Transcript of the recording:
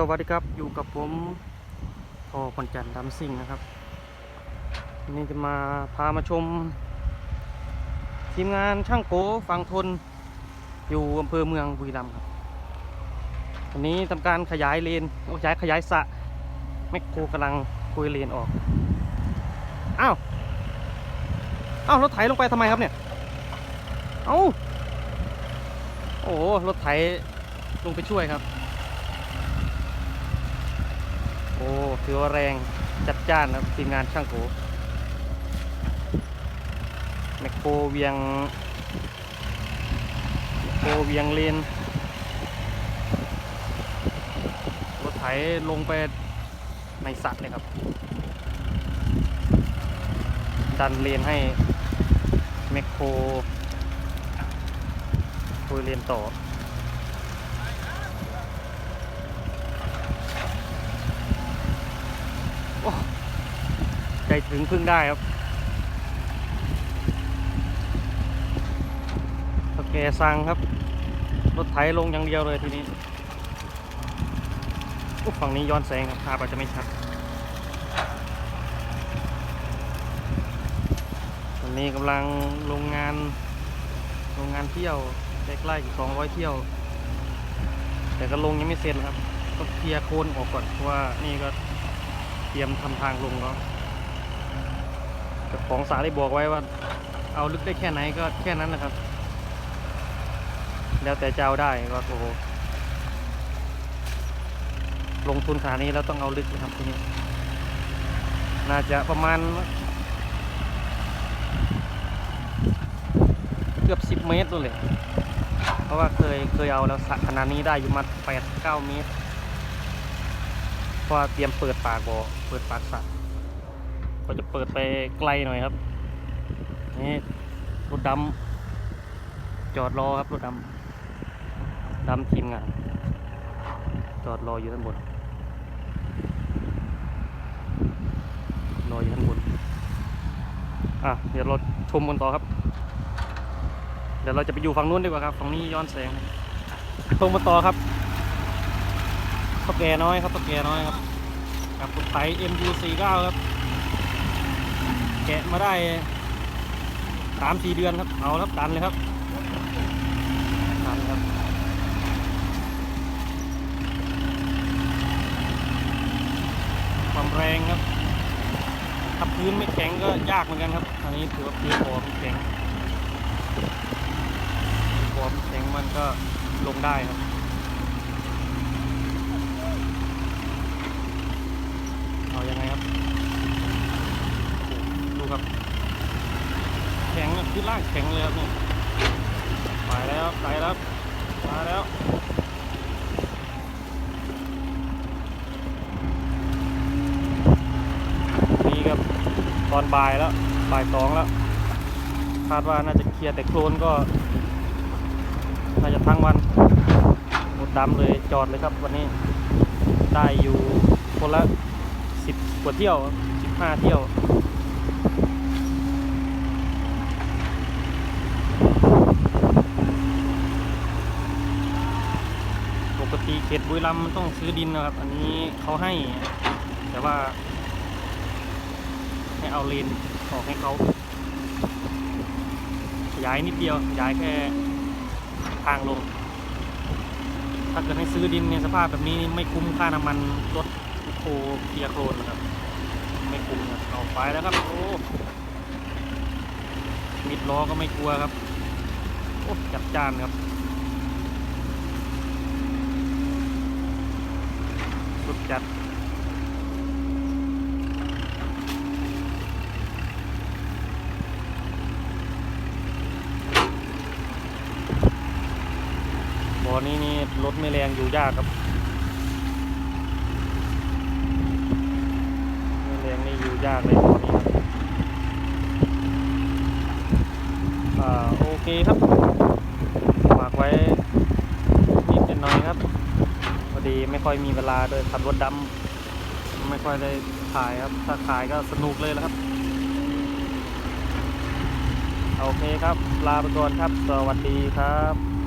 สวัสดีครับอยู่กับผมพอคนจันทร์ดำซิ่งนะครับวันนี้จะมาพามาชม ทีมงานช่างโกฟังทน อยู่อำเภอเมืองบุรีรัมย์ครับวันนี้ทำการขยายเลนขยายขยายสะแมคโครกำลังคุยเลนออกอ้าวอ้าวรถไถลงไปทำไมครับเนี่ยเอ้าโอ้รถไถลงไปช่วยครับ โอ้ ถือว่าแรงจัดจ้านครับทีมงานช่างโกแมคโครเวียงแมคโครเวียงเลนรถไถลงไปในสระเลยครับ ดันเลนให้แมคโครคุยเลนต่อ ใจถึงพึ่งได้ครับ โอเคสั่งครับ รถไถลงอย่างเดียวเลยทีนี้ฝั่งนี้ย้อนแสงครับภาพอาจจะไม่ชัดวันนี้กำลังโรงงานโรงงานเที่ยวใกล้ๆอีก200เที่ยว แต่ก็ลงยังไม่เสร็จครับต้องเคลียร์โคนออกก่อนเพราะว่านี่ก็เตรียมทำทางลงแล้ว ของสาได้บอกไว้ว่า เอาลึกได้แค่ไหนก็แค่นั้นนะครับ แล้วแต่เจะเอาได้ก็โอ้โหลงทุนขนาดนี้แล้วต้องเอาลึกนะครับทีนี้ น่าจะประมาณ เกือบ10เมตรเลยเพราะว่าเคยเคยเอาแล้วสระขนาดนี้ได้อยู่มา8 9เมตรเพราะเตรียมเปิดปากบ่อเปิดปากสระ ก็จะเปิดไปไกลหน่อยครับ นี่รถดำจอดรอครับรถดำดำทีมงาน จอดรออยู่ด้านบนรออยู่ด้านบนอะเดี๋ยวเราชมกันต่อครับ เดี๋ยวเราจะไปอยู่ฝั่งนู้นดีกว่าครับฝั่งนี้ย้อนแสงชมกันต่อครับข้าวแก่น้อยครับข้าวแก่น้อยครับกับรถไถ MU49 ครับ แกะมาได้สามสี่เดือนครับเอาครับดันเลยครับดันครับความแรงครับถ้าพื้นไม่แข็งก็ยากเหมือนกันครับอันนี้ถือว่าพื้นบอมแข็งบอมแข็งมันก็ลงได้ครับ เอายังไงครับโอ้ ครับแข็งคือล่างแข็งเลยครับเนี่ยไปแล้วไปแล้วมาแล้วนี่ครับตอนบ่ายแล้วบ่ายสองแล้วคาดว่าน่าจะเคลียร์แต่โคลนก็ น่าจะทั้งวันหมดดำเลยจอดเลยครับวันนี้ได้อยู่คนละสิบกว่าเที่ยวสิบห้าเที่ยว ปกติ เขตบุรีรัมย์มันต้องซื้อดินนะครับ อันนี้เขาให้ แต่ว่า ให้เอาเลนออกให้เขาขยายนิดเดียวขยายแค่ทางลง ถ้าเกิดให้ซื้อดินในสภาพแบบนี้ไม่คุ้มค่าน้ำมันรถโคเคียร์โครนนะครับไม่คุ้มครับเอาไปแล้วครับโอ้มิดล้อก็ไม่กลัวครับโอ้จัดจานครับ สุดจัดบ่อนี้นี่รถไม่แรงอยู่ยากครับไม่แรงนี่อยู่ยากเลยบ่อนี้ครับอ่าโอเคครับฝากไว้นิดหน่อยครับ พอ ดีไม่ค่อยมีเวลาเลยขับรถดำไม่ค่อยได้ถ่ายครับ ถ้าถ่ายก็สนุกเลยแล้วครับ โอเคครับ ลาไปก่อนครับ สวัสดีครับ